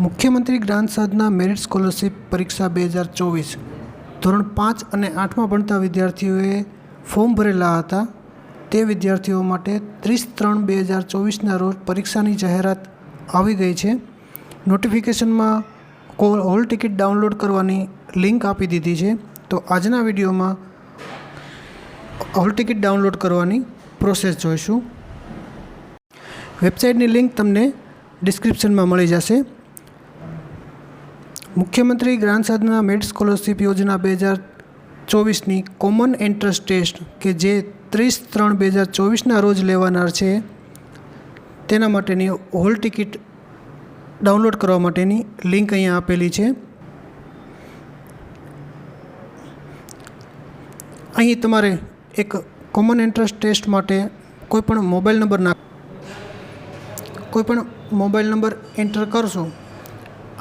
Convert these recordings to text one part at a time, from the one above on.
મુખ્યમંત્રી ગ્રાન્ટ સાધના merit scholarship પરીક્ષા બે હજાર ચોવીસ ધોરણ પાંચ અને આઠમાં ભણતા વિદ્યાર્થીઓએ ફોર્મ ભરેલા હતા. તે વિદ્યાર્થીઓ માટે ત્રીસ ત્રણ બે હજાર ચોવીસના રોજ પરીક્ષાની જાહેરાત આવી ગઈ છે. નોટિફિકેશનમાં કોલ હોલ ટિકિટ ડાઉનલોડ કરવાની લિંક આપી દીધી છે. તો આજના વિડીયોમાં હોલ ટિકિટ ડાઉનલોડ કરવાની પ્રોસેસ જોઈશું. વેબસાઇટની લિંક તમને ડિસ્ક્રિપ્શનમાં મળી જશે. મુખ્યમંત્રી ગ્રાન્ટ સાધના મેડ સ્કોલરશિપ યોજના બે હજાર ચોવીસની કોમન એન્ટ્રન્સ ટેસ્ટ કે જે ત્રીસ ત્રણ બે હજાર ચોવીસના રોજ લેવાનાર છે, તેના માટેની હોલ ટિકિટ ડાઉનલોડ કરવા માટેની લિંક અહીંયા આપેલી છે. અહીં તમારે એક કોમન એન્ટ્રન્સ ટેસ્ટ માટે કોઈપણ મોબાઈલ નંબર નાખ કોઈપણ મોબાઈલ નંબર એન્ટર કરશો.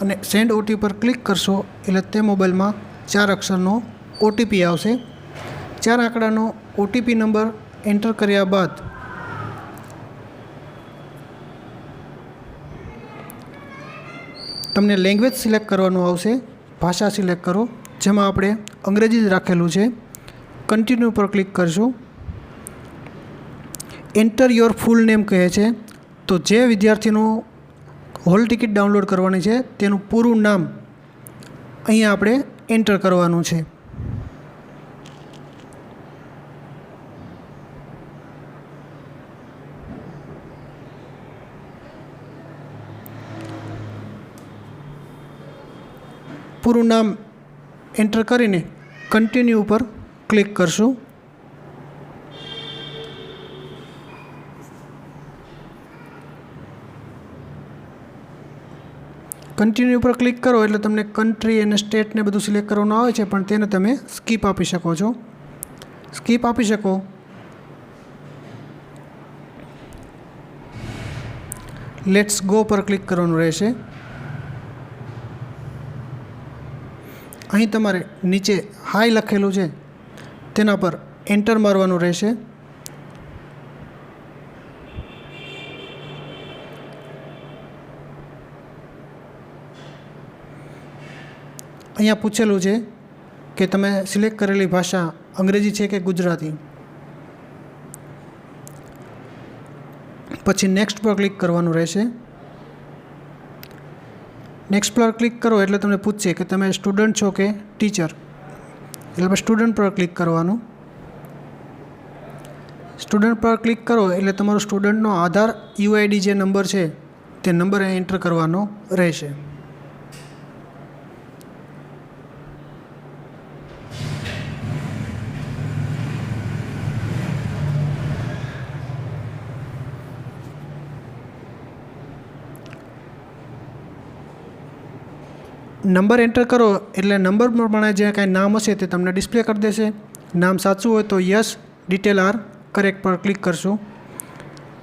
અને સેન્ડ ઓટી પર ક્લિક કરશો એટલે તે મોબાઈલમાં ચાર અક્ષરનો ઓટીપી આવશે. ચાર આંકડાનો ઓટીપી નંબર એન્ટર કર્યા બાદ તમને લેંગ્વેજ સિલેક્ટ કરવાનું આવશે. ભાષા સિલેક્ટ કરો, જેમાં આપણે અંગ્રેજી જ રાખેલું છે. કન્ટિન્યુ પર ક્લિક કરશું. એન્ટર યોર ફૂલ નેમ કહે છે. તો જે વિદ્યાર્થીનું હોલ ટિકિટ ડાઉનલોડ કરવાની છે. તેનું પૂરું નામ અહીંયા આપણે એન્ટર કરવાનું છે. પૂરું નામ એન્ટર કરીને કન્ટિન્યુ ઉપર ક્લિક કરશું. કન્ટિન્યુ ઉપર ક્લિક કરો એટલે તમને કન્ટ્રી અને સ્ટેટને બધું સિલેક્ટ કરવાનું આવે છે, પણ તેને તમે સ્કીપ આપી શકો છો. સ્કીપ આપી શકો. લેટ્સ ગો પર ક્લિક કરવાનું રહેશે. અહીં તમારે નીચે હાઈ લખેલું છે. તેના પર એન્ટર મારવાનું રહેશે. અહીંયા પૂછેલું છે કે તમે સિલેક્ટ કરેલી ભાષા અંગ્રેજી છે કે ગુજરાતી? પછી નેક્સ્ટ પર ક્લિક કરવાનું રહેશે. નેક્સ્ટ પર ક્લિક કરો એટલે તમને પૂછશે કે તમે સ્ટુડન્ટ છો કે ટીચર એટલે સ્ટુડન્ટ પર ક્લિક કરવાનું. સ્ટુડન્ટ પર ક્લિક કરો એટલે તમારો સ્ટુડન્ટનો આધાર યુઆઈડી જે નંબર છે તે નંબર એન્ટર કરવાનો રહેશે. નંબર એન્ટર કરો એટલે નંબર પ્રમાણે જે કાંઈ નામ હશે તે તમને ડિસ્પ્લે કરી દેશે. નામ સાચું હોય તો યસ, ડિટેલ આર કરેક્ટ પર ક્લિક કરશું.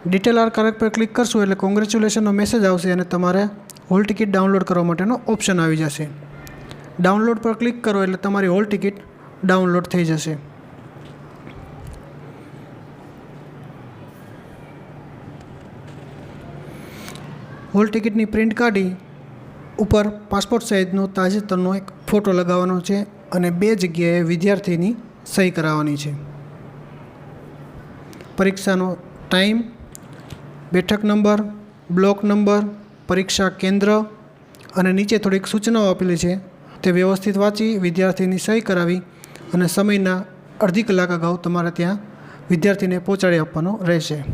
ડિટેલ આર કરેક્ટ પર ક્લિક કરશું એટલે કોંગ્રેચ્યુલેશનનો મેસેજ આવશે અને તમારે હોલ ટિકિટ ડાઉનલોડ કરવા માટેનો ઓપ્શન આવી જશે. ડાઉનલોડ પર ક્લિક કરો એટલે તમારી હોલ ટિકિટ ડાઉનલોડ થઈ જશે. હોલ ટિકિટની પ્રિન્ટ કાઢી ઉપર પાસપોર્ટ સાઇઝનો તાજેતરનો એક ફોટો લગાવવાનો છે અને બે જગ્યાએ વિદ્યાર્થીની સહી કરાવવાની છે. પરીક્ષાનો ટાઈમ, બેઠક નંબર, બ્લોક નંબર, પરીક્ષા કેન્દ્ર અને નીચે થોડીક સૂચનાઓ આપેલી છે. તે વ્યવસ્થિત વાંચી વિદ્યાર્થીની સહી કરાવી અને સમયના અડધી કલાક અગાઉ તમારે ત્યાં વિદ્યાર્થીને પહોંચાડી આપવાનો રહેશે.